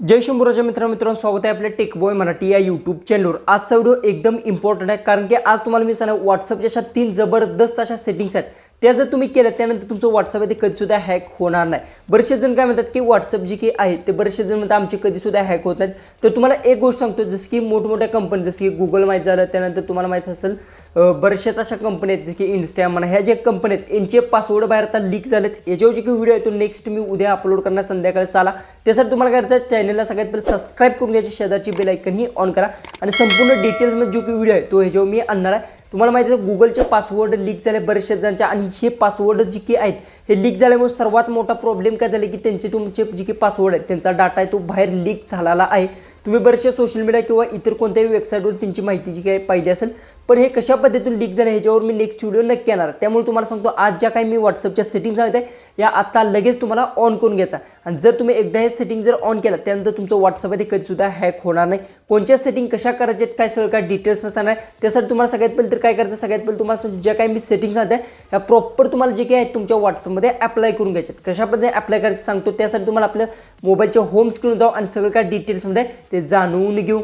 जय शंभूराच्या मित्र मित्रांनो स्वागत आहे आपल्या टेकबॉय मराठी या यूट्यूब चॅनलवर आजचा व्हिडिओ एकदम इम्पॉर्टंट आहे कारण की आज तुम्हाला मी सांगा व्हॉट्सअपच्या अशा तीन जबरदस्त अशा सेटिंग्स आहेत. त्या जर तुम्ही केलं त्यानंतर तुमचं व्हॉट्सअप आहे ते कधीसुद्धा हॅक होणार नाही. बरेचसे जण काय म्हणतात की व्हॉट्सअप जे की आहे ते बरेचसे जण म्हणतात आमचे कधीसुद्धा हॅक होत नाहीत. तर तुम्हाला एक गोष्ट सांगतो जसं की मोठमोठ्या कंपनी जसं की गुगल माहीत झालं त्यानंतर तुम्हाला माहीत असेल बरेचशाच अशा कंपनी आहेत जसं की इन्स्टा म्हणा ह्या ज्या कंपनी आहेत यांचे पासवर्ड बाहेर आता लीक झालेत. याच्यावर जे काही व्हिडिओ आहे तो नेक्स्ट मी उद्या अपलोड करणार संध्याकाळी साला त्यासाठी तुम्हाला करायचं चॅनलला सगळ्यात पहिले सबस्क्राईब करून घ्यायची शेजारची बेल ऐकनही ऑन करा. आणि संपूर्ण डिटेल्समध्ये जो काही व्हिडिओ आहे तो ह्याच्यावर मी आणणार आहे. तुम्हाला माहिती आहे गुगलचे पासवर्ड लीक झाले बरेचशा जणांच्या आणि हे पासवर्ड जे की आहेत हे लीक झाल्यामुळे सर्वात मोठा प्रॉब्लेम काय झाले की त्यांचे तुमचे जे काही पासवर्ड आहेत त्यांचा डाटा आहे तो बाहेर लीक झालेला आहे. तुम्ही बरेचशा सोशल मीडिया किंवा इतर कोणत्याही वेबसाईटवर त्यांची माहिती जी काही पाहिली असेल पण हे कशा पद्धतीतून लीक झालं ह्याच्यावर मी नेक्स्ट व्हिडिओ नक्की येणार. त्यामुळे तुम्हाला सांगतो आज ज्या काही मी व्हॉट्सअपच्या सेटिंग सांगत आहे, या आत्ता लगेच तुम्हाला ऑन करून घ्यायचा. आणि जर तुम्ही एकदा हे सेटिंग जर ऑन केलं त्यानंतर तुमचं व्हॉट्सअप आहे ते कधीसुद्धा हॅक होणार नाही. कोणत्या सेटिंग कशा करायचे काय सगळं काय डिटेल्स सांगणार त्यासाठी तुम्हाला सगळ्यात पहिले तर काय करायचं सगळ्यात पहिले तुम्हाला सांगतो, ज्या काही मी सेटिंग सांगत आहे, या प्रॉपर तुम्हाला जे काही आहेत तुमच्या व्हॉट्सअपमध्ये अप्लाय करून घ्यायचे. कशा पद्धतीने अप्लाय करायचं सांगतो त्यासाठी तुम्हाला आपल्या मोबाईलच्या होम स्क्रीन जाऊ आणि सगळं काय डिटेल्समध्ये ते जाणून घेऊ.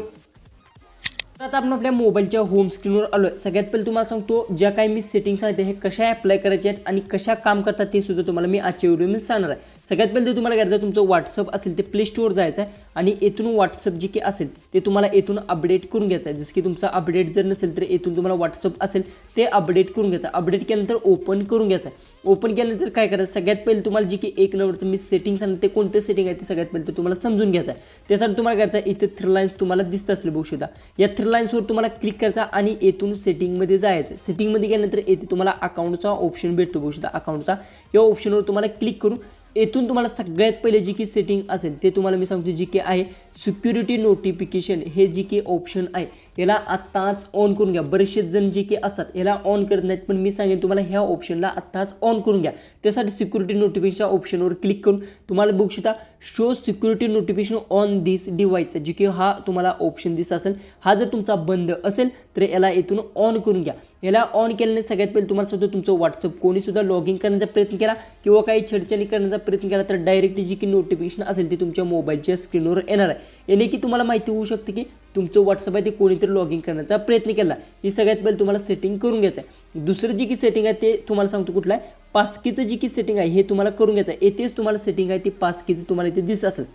आता आपण आपल्या मोबाईलच्या होम स्क्रीनवर आलो आहे सगळ्यात पहिले तुम्हाला सांगतो ज्या काही मी सेटिंग सांगते हे कशा अप्लाय करायचे आहेत आणि कशा काम करतात ते सुद्धा तुम्हाला मी आजच्या व्हिडिओमध्ये सांगणार आहे. सगळ्यात पहिले ते तुम्हाला करायचं तुमचं व्हॉट्सअप असेल ते प्ले स्टोअर जायचं आहे आणि येथून व्हॉट्सअप जे की असेल ते तुम्हाला येथून अपडेट करून घ्यायचं आहे. जसं की तुमचा अपडेट जर नसेल तर येथून तुम्हाला व्हॉट्सअप असेल ते अपडेट करून घ्यायचं अपडेट केल्यानंतर ओपन करून घ्यायचं आहे. ओपन केल्यानंतर काय करायचं सगळ्यात पहिले तुम्हाला जे की एक नंबरचं मी सेटिंग सांगते ते कोणते सेटिंग आहे ते सगळ्यात पहिले तर तुम्हाला समजून घ्यायचं आहे. त्यासाठी तुम्हाला करायचं आहे इथे थ्री लाईन्स तुम्हाला दिसत असेल बघू शकता. या थ्री लाईन्सवर तुम्हाला क्लिक करायचा आणि येथून सेटिंगमध्ये जायचं. सेटिंगमध्ये गेल्यानंतर येथे तुम्हाला अकाउंटचा ऑप्शन भेटतो बघू शकता. अकाउंटचा या ऑप्शनवर तुम्हाला क्लिक करून येथून तुम्हाला सगळ्यात पहिले जी की सेटिंग असेल ते तुम्हाला मी सांगतो जी की आहे. सिक्युरिटी नोटिफिकेशन हे जी की ऑप्शन आहे याला आत्ताच ऑन करून घ्या. बरेचसे जण जे की असतात याला ऑन करत नाहीत पण मी सांगेन तुम्हाला ह्या ऑप्शनला आत्ताच ऑन करून घ्या. त्यासाठी सिक्युरिटी नोटिफिकेशन ऑप्शनवर क्लिक करून तुम्हाला बघू शकता show security notification on this device जी की हा तुम्हाला ऑप्शन दिसत असेल. हा जर तुमचा बंद असेल तर याला येथून ऑन करून घ्या. याला ऑन केल्याने सगळ्यात पहिले तुम्हाला सुद्धा तुमचं व्हॉट्सअप कोणीसुद्धा लॉग इन करण्याचा प्रयत्न केला किंवा काही छेडछाडी करण्याचा प्रयत्न केला तर डायरेक्ट जी की नोटिफिकेशन असेल ती तुमच्या मोबाईलच्या स्क्रीनवर येणार आहे. याने की तुम्हाला माहिती होऊ शकते की तुमचं व्हॉट्सअप आहे ते कोणीतरी लॉग इन करण्याचा प्रयत्न केला. ही सगळ्यात पहिले तुम्हाला सेटिंग करून घ्यायचं आहे. दुसरं जी की सेटिंग आहे ते तुम्हाला सांगतो कुठलं आहे? पासकीचं जी की सेटिंग आहे हे तुम्हाला करून घ्यायचं आहे. येथेच तुम्हाला सेटिंग आहे ती पासकीचं तुम्हाला इथे दिसत असेल.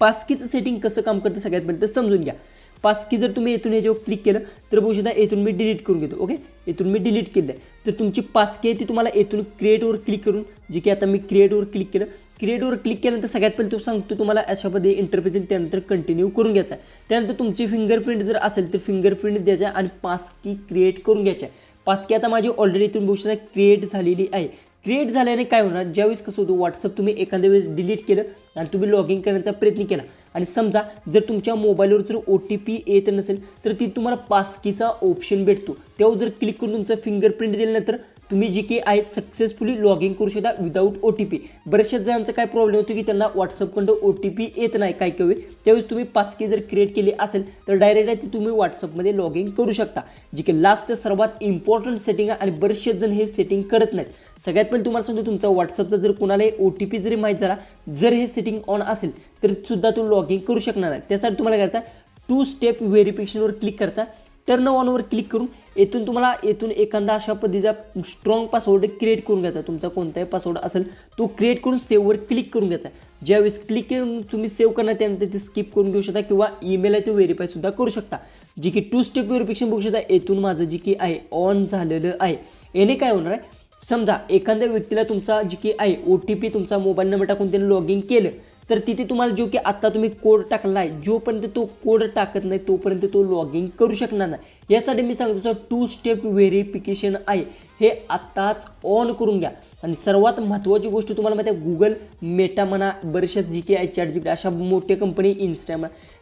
पासकीचं सेटिंग कसं काम करतं सगळ्यात पहिले तर समजून घ्या. पासकी जर तुम्ही येथून याच्यावर क्लिक केलं तर बघू शकता येथून मी डिलीट करून घेतो ओके येथून मी डिलीट केलं आहे तर तुमची पासकी आहे ती तुम्हाला येथून क्रिएटवर क्लिक करून जे की आता मी क्रिएटवर क्लिक केलं क्रिएटवर क्लिक केल्यानंतर सगळ्यात पहिले तो सांगतो तुम्हाला अशा पद्धती इंटरफेस येईल त्यानंतर कंटिन्यू करून घ्यायचा आहे. त्यानंतर तुमची फिंगरप्रिंट जर असेल तर फिंगरप्रिंट द्यायच्या आणि पासकी क्रिएट करून घ्यायच्या पासकी आता माझी ऑलरेडी तुम्ही बघू शकता क्रिएट झालेली आहे. क्रिएट झाल्याने काय होणार? ज्यावेळेस कसं होतं व्हॉट्सअप तुम्ही एखाद्या वेळेस डिलीट केलं आणि तुम्ही लॉग इन करण्याचा प्रयत्न केला. आणि समजा जर तुमच्या मोबाईलवर जर ओ टी पी येत नसेल तर ती तुम्हाला पासकीचा ऑप्शन भेटतो. त्यावर जर क्लिक करून तुमचं फिंगरप्रिंट दिल्यानंतर तुम्ही जी की आहे सक्सेसफुली लॉग इन करू शकता विदाऊट ओ टी पी बऱ्याचशा जणांचा काय प्रॉब्लेम होतो की त्यांना व्हॉट्सअपकडं ओ टी पी येत नाही काय काही त्यावेळेस तुम्ही पासकी जर क्रिएट केली असेल तर डायरेक्ट आहे ती तुम्ही व्हॉट्सअपमध्ये लॉग इन करू शकता. जी की लास्ट सर्वात इम्पॉर्टंट सेटिंग आहे आणि बरेचसे जण हे सेटिंग करत नाहीत. सगळ्यात पहिले तुम्हाला सांगतो तुमचा व्हॉट्सअपचा जर कुणालाही ओ टी पी जरी माहीत झाला जर हे सेटिंग ऑन असेल तर सुद्धा तू लॉग इन करू शकणार नाही. त्यासाठी तुम्हाला करायचा टू स्टेप व्हेरिफिकेशनवर क्लिक करायचा टर्न ऑनवर क्लिक करून येथून तुम्हाला येथून एखादा अशा पद्धतीचा स्ट्रॉंग पासवर्ड क्रिएट करून घ्यायचा तुमचा कोणताही पासवर्ड असेल तो क्रिएट करून सेव्हवर क्लिक करून घ्यायचा ज्यावेळेस क्लिक करून तुम्ही सेव्ह करणार त्यानंतर ते स्किप करून घेऊ शकता किंवा ईमेल आहे ते व्हेरीफायसुद्धा करू शकता. जी की टू स्टेप व्हेरिफिकेशन बघू शकता येथून माझं जी की आहे ऑन झालेलं आहे. याने काय होणार आहे? समजा एखाद्या व्यक्तीला तुमचा जी की आहे ओ टी पी तुमचा मोबाईल नंबर टाकून त्याने लॉग इन केलं. तर तिथे तुम्हाला जो की आत्ता तुम्ही कोड टाकला आहे जोपर्यंत तो कोड टाकत नाही तोपर्यंत तो लॉग इन करू शकणार नाही. यासाठी मी सांगतो टू स्टेप व्हेरिफिकेशन आहे. हे आत्ताच ऑन करून घ्या. आणि सर्वात महत्त्वाची गोष्ट तुम्हाला माहिती आहे गुगल मेटा म्हणा बरेचशा जी के आहे चॅट जी अशा मोठ्या कंपनी इन्स्टा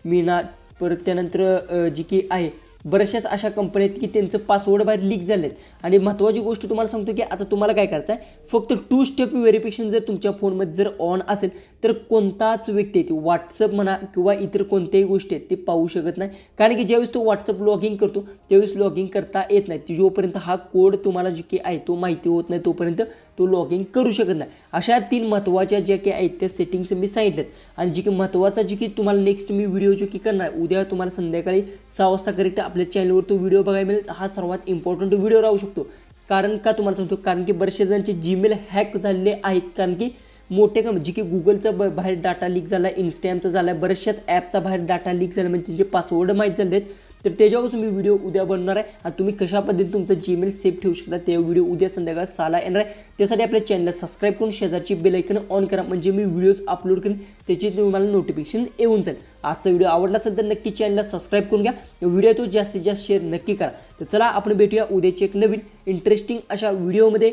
मीना परत त्यानंतर जी की आहे. बऱ्याचशाच अशा कंपन्या आहेत की त्यांचं पासवर्ड बाहेर लीक झालेत. आणि महत्त्वाची गोष्ट तुम्हाला सांगतो की आता तुम्हाला काय करायचं आहे? फक्त टू स्टेप व्हेरिफिकेशन जर तुमच्या फोनमध्ये जर ऑन असेल तर कोणताच व्यक्ती आहे व्हॉट्सअप म्हणा किंवा इतर कोणत्याही गोष्टी आहेत ते पाहू शकत नाही. कारण की ज्यावेळेस तो व्हॉट्सअप लॉगिंग करतो त्यावेळेस लॉगिंग करता येत नाही. जोपर्यंत हा कोड तुम्हाला जे की आहे तो माहिती होत नाही तोपर्यंत तो लॉग इन करू शकत नाही. अशा तीन महत्त्वाच्या ज्या काही आहेत त्या सेटिंग्स मी सांगितल्यात. आणि जी की महत्त्वाचा जी की तुम्हाला नेक्स्ट मी व्हिडिओ जो की करणार उद्या तुम्हाला संध्याकाळी सहा वाजता करेक्ट आपल्या चॅनलवर तो व्हिडिओ बघायला मिळेल. हा सर्वात इम्पॉर्टंट व्हिडिओ राहू शकतो. कारण का तुम्हाला सांगतो? कारण की बरेचशे जणांचे जीमेल हॅक झालेले आहेत. कारण की मोठे कम जे की गुगलचा ब बाहेर डाटा लीक झाला इन्स्टॅमचा झाला बऱ्याचशाच ॲपचा बाहेर डाटा लीक झाला म्हणजे त्यांचे पासवर्ड माहीत झाले आहेत तर त्याच्यापासून मी व्हिडिओ उद्या बनणार आहे. आणि तुम्ही कशा पद्धतीने तुमचं जीमेल सेव्ह ठेवू शकता ते व्हिडिओ उद्या संध्याकाळ सहाला येणार आहे. त्यासाठी आपल्या चॅनलला सबस्क्राईब करून शेजारची बेलायकन ऑन करा म्हणजे मी व्हिडिओज अपलोड करेन त्याची तुम्हाला नोटिफिकेशन येऊन जाईल. आजचा व्हिडिओ आवडला असेल तर नक्की चॅनलला सबस्क्राईब करून घ्या. व्हिडिओ तो जास्तीत जास्त शेअर नक्की करा. तर चला आपण भेटूया उद्याची एक नवीन इंटरेस्टिंग अशा व्हिडिओमध्ये